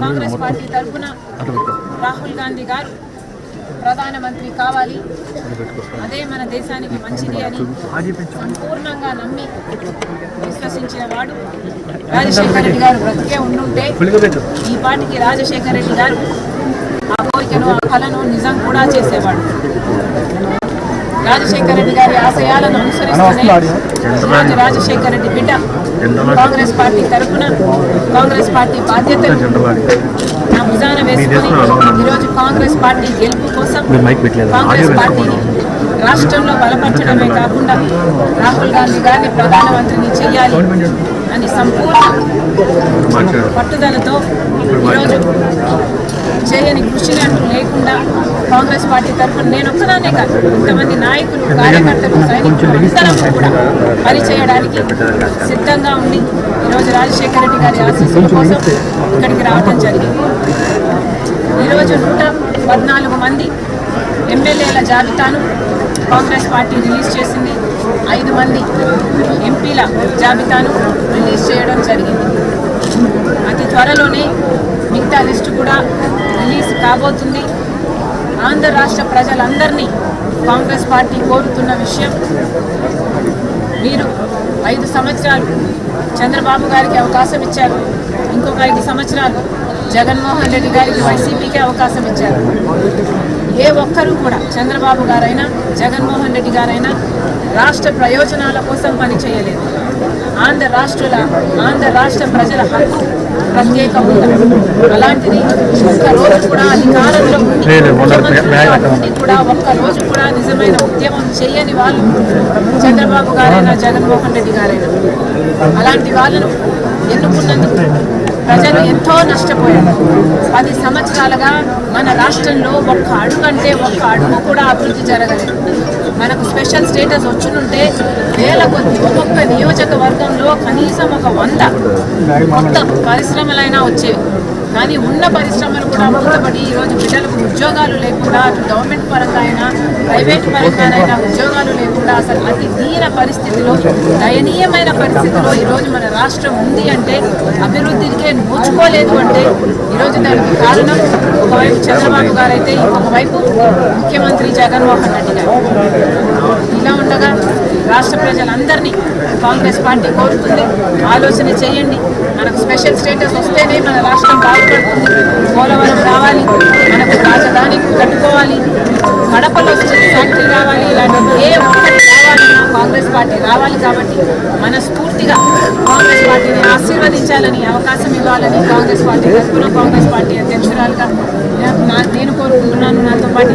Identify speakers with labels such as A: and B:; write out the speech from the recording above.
A: Congress party తరఫున రాహుల్ గాంధీ గారు ప్రధానమంత్రి కావాలి. అదే మన దేశానికి మంచిది అని సంపూర్ణంగా నమ్మి విశ్వసించిన వాడు రాజశేఖర రెడ్డి గారు బ్రతికే ఉండుంటే ఈ పార్టీకి రాజశేఖర రెడ్డి గారు ఆ కోరికను ఆ కళను నిజం కూడా చేసేవాడు. రాజశేఖర రెడ్డి గారి ఆశయాలను అనుసరిస్తూనే రాజశేఖర రెడ్డి బిడ్డ కాంగ్రెస్ పార్టీ తరఫున కాంగ్రెస్ పార్టీ బాధ్యతలు నా భుజాన వేసుకొని ఈరోజు కాంగ్రెస్ పార్టీ గెలుపు కోసం కాంగ్రెస్ పార్టీని రాష్ట్రంలో బలపరచడమే కాకుండా రాహుల్ గాంధీ గారిని ప్రధానమంత్రిని చేయాలి అని సంపూర్ణ పట్టుదలతో ఈరోజు చేయని కృషిని అంటూ లేకుండా కాంగ్రెస్ పార్టీ తరఫున నేను ఒక్కదాన్నే కాదు ఇంతమంది నాయకులు కార్యకర్తలు సైనికులు అందరం కూడా పనిచేయడానికి సిద్ధంగా ఉండి ఈరోజు రాజశేఖర రెడ్డి గారి ఆశీస్సుల కోసం ఇక్కడికి రావడం జరిగింది. ఈరోజు నూట పద్నాలుగు మంది ఎమ్మెల్యేల జాబితాను కాంగ్రెస్ పార్టీ రిలీజ్ చేసింది. ఐదు మంది ఎంపీల జాబితాను రిలీజ్ చేయడం జరిగింది. అతి త్వరలోనే మిగతా లిస్టు కూడా రిలీజ్ కాబోతుంది. ఆంధ్ర రాష్ట్ర ప్రజలందరినీ కాంగ్రెస్ పార్టీ కోరుతున్న విషయం మీరు ఐదు సంవత్సరాలు చంద్రబాబు గారికి అవకాశం ఇచ్చారు. ఇంకొక ఐదు సంవత్సరాలు జగన్మోహన్ రెడ్డి గారికి వైసీపీకి అవకాశం ఇచ్చారు. ఏ ఒక్కరూ కూడా చంద్రబాబు గారైనా జగన్మోహన్ రెడ్డి గారైనా రాష్ట్ర ప్రయోజనాల కోసం పని చేయలేదు ఆంధ్ర రాష్ట్రుల ఆంధ్ర రాష్ట్ర ప్రజల హక్కు ప్రత్యేక అలాంటిది ఒక్క రోజు కూడా అధికారంలో ఉండి కూడా ఒక్క రోజు కూడా నిజమైన ఉద్యమం చేయని వాళ్ళు చంద్రబాబు గారైనా జగన్మోహన్ రెడ్డి గారైనా అలాంటి వాళ్ళను ఎన్నుకున్నందుకు ప్రజలు ఎంతో నష్టపోయారు. పది సంవత్సరాలుగా మన రాష్ట్రంలో ఒక్క అడుగంటే ఒక్క అడుగు కూడా అభివృద్ధి జరగలేదు. మనకు స్పెషల్ స్టేటస్ వచ్చినుంటే వేల కొద్ది ఒక్కొక్క నియోజకవర్గంలో కనీసం ఒక వంద మొత్తం పరిశ్రమలైనా వచ్చేవి. కానీ ఉన్న పరిశ్రమలు కూడా మూతపడి ఈరోజు పిల్లలకు ఉద్యోగాలు లేకుండా అటు గవర్నమెంట్ పరంగా అయినా ప్రైవేట్ పరంగానైనా ఉద్యోగాలు లేకుండా అసలు అతి దీన పరిస్థితిలో దయనీయమైన పరిస్థితిలో ఈరోజు మన రాష్ట్రం ఉంది అంటే అభివృద్ధికే నోచుకోలేదు అంటే ఈరోజు దానికి కారణం ఒకవైపు చంద్రబాబు గారు అయితే ఇంకొక వైపు ముఖ్యమంత్రి జగన్మోహన్ రెడ్డి గారు. ప్రజలందరినీ కాంగ్రెస్ పార్టీ కోరుతుంది. ఆలోచన చేయండి. మనకు స్పెషల్ స్టేటస్ వస్తేనే మన రాష్ట్రం బాగుపడుతుంది. పోలవరం రావాలి. మనకు రాజధాని కట్టుకోవాలి. కడపలో ఫ్యాక్టరీ రావాలి. ఇలాంటి ఏ ఒక్కటి రావాలన్నా కాంగ్రెస్ పార్టీ రావాలి కాబట్టి మనస్ఫూర్తిగా కాంగ్రెస్ పార్టీని ఆశీర్వదించాలని అవకాశం ఇవ్వాలని కాంగ్రెస్ పార్టీ తరఫున కాంగ్రెస్ పార్టీ అధ్యక్షురాలుగా నేను కోరుకుంటున్నాను. నాతో పాటు